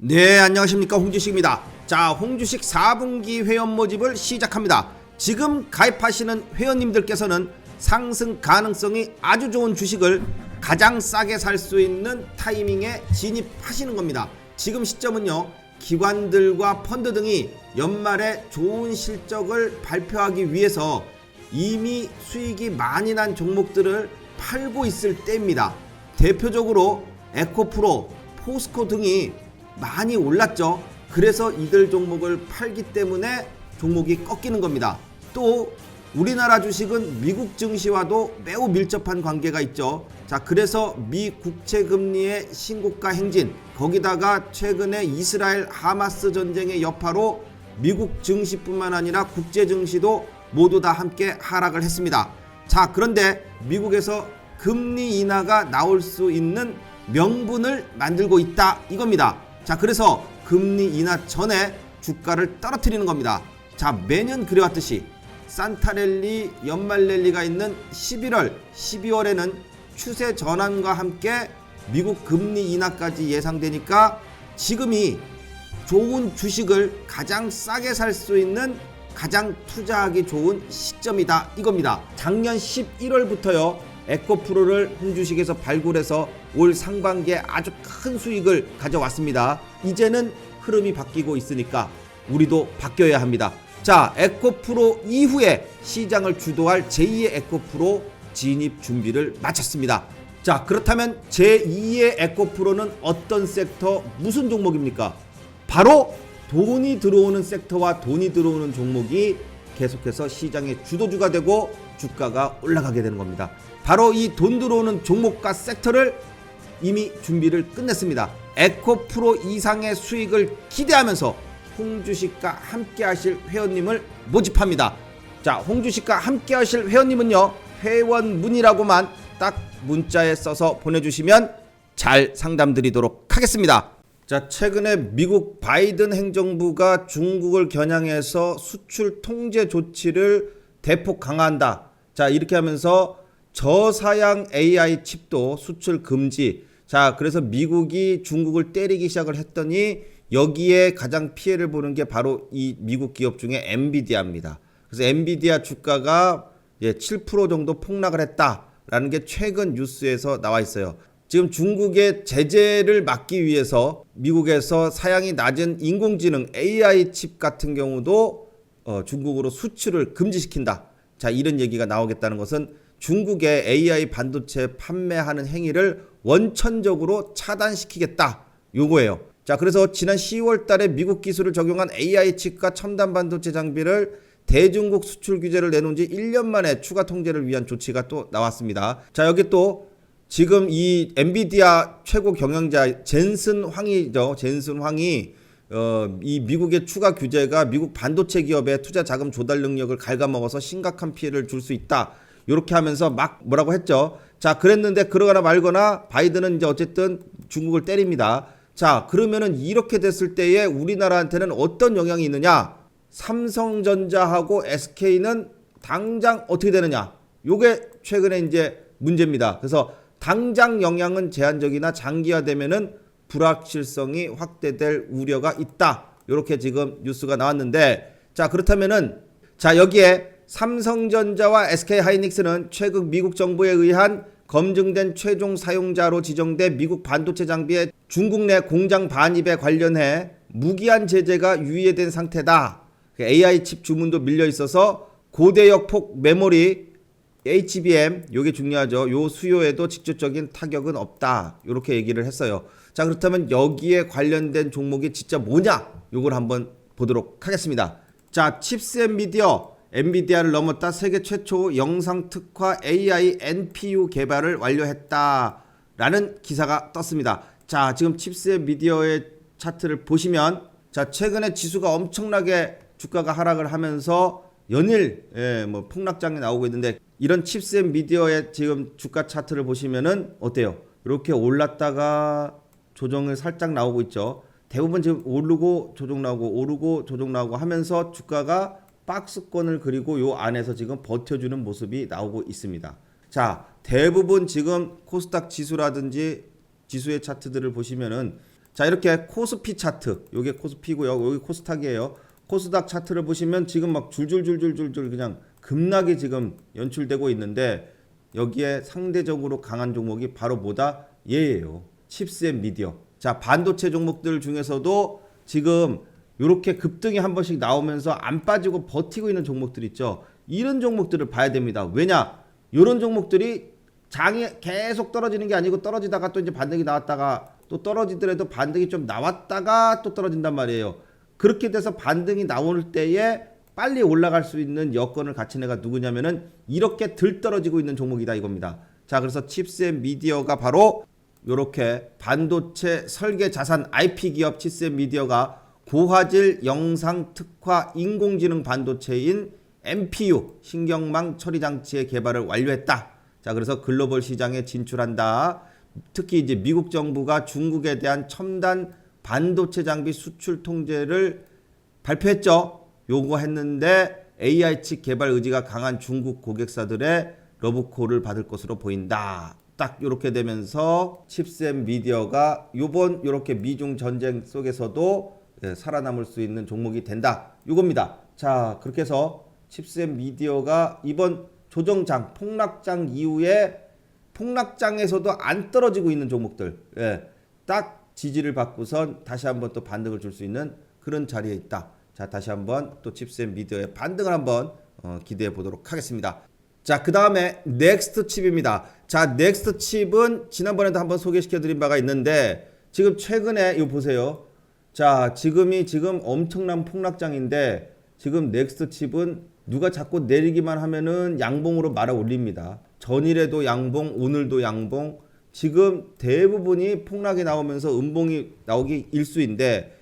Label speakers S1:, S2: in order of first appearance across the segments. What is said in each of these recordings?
S1: 네, 안녕하십니까. 홍주식입니다. 자, 홍주식 4분기 회원 모집을 시작합니다. 지금 가입하시는 회원님들께서는 상승 가능성이 아주 좋은 주식을 가장 싸게 살 수 있는 타이밍에 진입하시는 겁니다. 지금 시점은요, 기관들과 펀드 등이 연말에 좋은 실적을 발표하기 위해서 이미 수익이 많이 난 종목들을 팔고 있을 때입니다. 대표적으로 에코프로, 포스코 등이 많이 올랐죠. 그래서 이들 종목을 팔기 때문에 종목이 꺾이는 겁니다. 또 우리나라 주식은 미국 증시와도 매우 밀접한 관계가 있죠. 자, 그래서 미 국채 금리의 신고가 행진, 거기다가 최근에 이스라엘 하마스 전쟁의 여파로 미국 증시뿐만 아니라 국제 증시도 모두 다 함께 하락을 했습니다. 자, 그런데 미국에서 금리 인하가 나올 수 있는 명분을 만들고 있다 이겁니다. 자, 그래서 금리 인하 전에 주가를 떨어뜨리는 겁니다. 자, 매년 그래왔듯이 산타랠리 연말랠리가 있는 11월, 12월에는 추세 전환과 함께 미국 금리 인하까지 예상되니까 지금이 좋은 주식을 가장 싸게 살 수 있는 가장 투자하기 좋은 시점이다 이겁니다. 작년 11월부터요. 에코프로를 홍주식에서 발굴해서 올 상반기에 아주 큰 수익을 가져왔습니다. 이제는 흐름이 바뀌고 있으니까 우리도 바뀌어야 합니다. 자, 에코프로 이후에 시장을 주도할 제2의 에코프로 진입 준비를 마쳤습니다. 자, 그렇다면 제2의 에코프로는 어떤 섹터, 무슨 종목입니까? 바로 돈이 들어오는 섹터와 돈이 들어오는 종목이 계속해서 시장의 주도주가 되고 주가가 올라가게 되는 겁니다. 바로 이 돈 들어오는 종목과 섹터를 이미 준비를 끝냈습니다. 에코프로 이상의 수익을 기대하면서 홍주식과 함께 하실 회원님을 모집합니다. 자, 홍주식과 함께 하실 회원님은요. 회원 문의라고만 딱 문자에 써서 보내주시면 잘 상담드리도록 하겠습니다. 자, 최근에 미국 바이든 행정부가 중국을 겨냥해서 수출 통제 조치를 대폭 강화한다. 자, 이렇게 하면서 저사양 AI 칩도 수출 금지. 자, 그래서 미국이 중국을 때리기 시작을 했더니 여기에 가장 피해를 보는 게 바로 이 미국 기업 중에 엔비디아입니다. 그래서 엔비디아 주가가 예, 7% 정도 폭락을 했다라는 게 최근 뉴스에서 나와 있어요. 지금 중국의 제재를 막기 위해서 미국에서 사양이 낮은 인공지능 AI 칩 같은 경우도 어, 중국으로 수출을 금지시킨다. 자, 이런 얘기가 나오겠다는 것은 중국의 AI 반도체 판매하는 행위를 원천적으로 차단시키겠다. 요거예요. 자, 그래서 지난 10월 달에 미국 기술을 적용한 AI 칩과 첨단 반도체 장비를 대중국 수출 규제를 내놓은 지 1년 만에 추가 통제를 위한 조치가 또 나왔습니다. 자, 여기 또 지금 이 엔비디아 최고 경영자 젠슨 황이죠. 젠슨 황이 어, 이 미국의 추가 규제가 미국 반도체 기업의 투자 자금 조달 능력을 갉아먹어서 심각한 피해를 줄 수 있다. 이렇게 하면서 막 뭐라고 했죠. 자, 그랬는데 그러거나 말거나 바이든은 이제 어쨌든 중국을 때립니다. 자, 그러면은 이렇게 됐을 때에 우리나라한테는 어떤 영향이 있느냐? 삼성전자하고 SK는 당장 어떻게 되느냐? 요게 최근에 이제 문제입니다. 그래서 당장 영향은 제한적이나 장기화되면은 불확실성이 확대될 우려가 있다. 이렇게 지금 뉴스가 나왔는데 자 그렇다면은 자 여기에 삼성전자와 SK하이닉스는 최근 미국 정부에 의한 검증된 최종 사용자로 지정돼 미국 반도체 장비의 중국 내 공장 반입에 관련해 무기한 제재가 유예된 상태다. AI 칩 주문도 밀려 있어서 고대역 폭 메모리 HBM 요게 중요하죠. 요 수요에도 직접적인 타격은 없다. 요렇게 얘기를 했어요. 자, 그렇다면 여기에 관련된 종목이 진짜 뭐냐? 요걸 한번 보도록 하겠습니다. 자, 칩셋 미디어 엔비디아를 넘었다 세계 최초 영상 특화 AI NPU 개발을 완료했다 라는 기사가 떴습니다. 자, 지금 칩셋 미디어의 차트를 보시면 자, 최근에 지수가 엄청나게 주가가 하락을 하면서 연일 예, 뭐 폭락장이 나오고 있는데 이런 칩셋 미디어의 지금 주가 차트를 보시면은 어때요? 이렇게 올랐다가 조정을 살짝 나오고 있죠. 대부분 지금 오르고 조정 나오고 오르고 조정 나오고 하면서 주가가 박스권을 그리고 요 안에서 지금 버텨주는 모습이 나오고 있습니다. 자, 대부분 지금 코스닥 지수라든지 지수의 차트들을 보시면은 자 이렇게 코스피 차트 요게 코스피고요 여기 코스닥이에요 코스닥 차트를 보시면 지금 막 줄줄줄줄줄줄 그냥 급락이 지금 연출되고 있는데 여기에 상대적으로 강한 종목이 바로 뭐다 얘예요. 칩스 앤 미디어. 자 반도체 종목들 중에서도 지금 이렇게 급등이 한 번씩 나오면서 안 빠지고 버티고 있는 종목들 있죠. 이런 종목들을 봐야 됩니다. 왜냐? 이런 종목들이 장이 계속 떨어지는 게 아니고 떨어지다가 또 이제 반등이 나왔다가 또 떨어지더라도 반등이 좀 나왔다가 또 떨어진단 말이에요. 그렇게 돼서 반등이 나올 때에 빨리 올라갈 수 있는 여건을 갖춘 애가 누구냐면은 이렇게 들 떨어지고 있는 종목이다 이겁니다. 자, 그래서 칩스앤 미디어가 바로 요렇게 반도체 설계 자산 IP 기업 칩스앤 미디어가 고화질 영상 특화 인공지능 반도체인 MPU 신경망 처리 장치의 개발을 완료했다. 자, 그래서 글로벌 시장에 진출한다. 특히 이제 미국 정부가 중국에 대한 첨단 반도체 장비 수출 통제를 발표했죠. 요거 했는데 AI 칩 개발 의지가 강한 중국 고객사들의 러브콜을 받을 것으로 보인다. 딱 이렇게 되면서 칩셋 미디어가 요번 이렇게 미중 전쟁 속에서도 예, 살아남을 수 있는 종목이 된다. 요겁니다. 자, 그렇게 해서 칩셋 미디어가 이번 조정장 폭락장 이후에 폭락장에서도 안 떨어지고 있는 종목들, 예, 딱 지지를 받고선 다시 한번 또 반등을 줄 수 있는 그런 자리에 있다. 자, 다시 한번 또 칩셋 미디어의 반등을 한번 어, 기대해 보도록 하겠습니다. 자, 그 다음에 넥스트 칩입니다. 자, 넥스트 칩은 지난번에도 한번 소개시켜 드린 바가 있는데 지금 최근에 이거 보세요. 자, 지금이 지금 엄청난 폭락장인데 지금 넥스트 칩은 누가 자꾸 내리기만 하면은 양봉으로 말아 올립니다. 전일에도 양봉, 오늘도 양봉. 지금 대부분이 폭락이 나오면서 음봉이 나오기 일수인데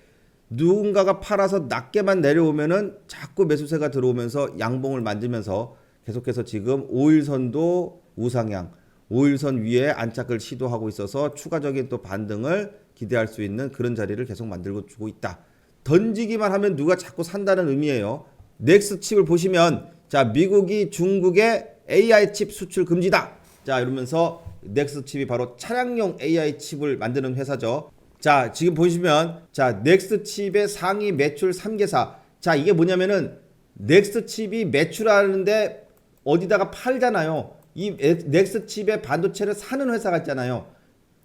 S1: 누군가가 팔아서 낮게만 내려오면은 자꾸 매수세가 들어오면서 양봉을 만들면서 계속해서 지금 5일선도 우상향, 5일선 위에 안착을 시도하고 있어서 추가적인 또 반등을 기대할 수 있는 그런 자리를 계속 만들고 주고 있다. 던지기만 하면 누가 자꾸 산다는 의미예요. 넥스 칩을 보시면 자 미국이 중국에 AI 칩 수출 금지다. 자 이러면서 넥스 칩이 바로 차량용 AI 칩을 만드는 회사죠. 자 지금 보시면 자 넥스 칩의 상위 매출 3개사. 자 이게 뭐냐면은 넥스 칩이 매출하는데 어디다가 팔잖아요. 이 넥스 칩의 반도체를 사는 회사가 있잖아요.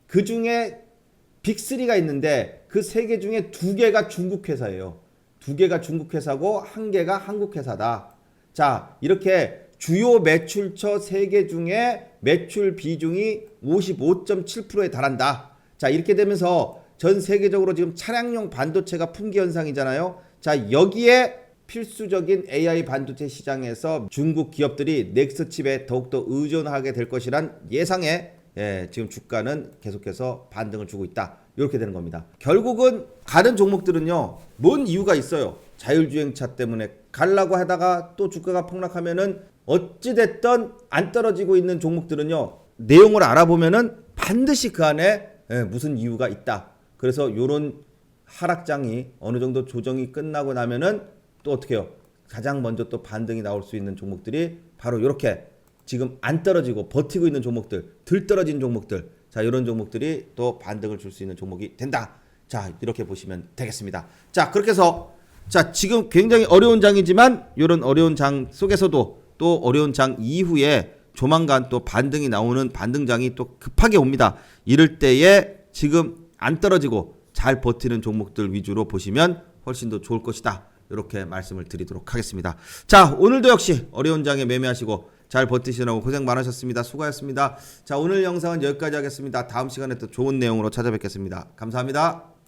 S1: 그 중에 빅3가 있는데 그 세 개 중에 두 개가 중국 회사예요. 두 개가 중국 회사고 한 개가 한국 회사다. 자, 이렇게 주요 매출처 세 개 중에 매출 비중이 55.7%에 달한다. 자, 이렇게 되면서 전 세계적으로 지금 차량용 반도체가 품귀 현상이잖아요. 자, 여기에 필수적인 AI 반도체 시장에서 중국 기업들이 넥스 칩에 더욱더 의존하게 될 것이란 예상에 예, 지금 주가는 계속해서 반등을 주고 있다. 이렇게 되는 겁니다. 결국은 가는 종목들은요, 뭔 이유가 있어요. 자율주행차 때문에 갈라고 하다가 또 주가가 폭락하면은 어찌됐든 안 떨어지고 있는 종목들은요, 내용을 알아보면은 반드시 그 안에 예, 무슨 이유가 있다. 그래서 요런 하락장이 어느 정도 조정이 끝나고 나면은 또 어떻게 해요? 가장 먼저 또 반등이 나올 수 있는 종목들이 바로 이렇게 지금 안 떨어지고 버티고 있는 종목들, 들 떨어진 종목들, 자 이런 종목들이 또 반등을 줄 수 있는 종목이 된다. 자 이렇게 보시면 되겠습니다. 자 그렇게 해서 자 지금 굉장히 어려운 장이지만 이런 어려운 장 속에서도 또 어려운 장 이후에 조만간 또 반등이 나오는 반등장이 또 급하게 옵니다. 이럴 때에 지금 안 떨어지고 잘 버티는 종목들 위주로 보시면 훨씬 더 좋을 것이다. 이렇게 말씀을 드리도록 하겠습니다. 자, 오늘도 역시 어려운 장에 매매하시고 잘 버티시느라고 고생 많으셨습니다. 수고하셨습니다. 자, 오늘 영상은 여기까지 하겠습니다. 다음 시간에 또 좋은 내용으로 찾아뵙겠습니다. 감사합니다.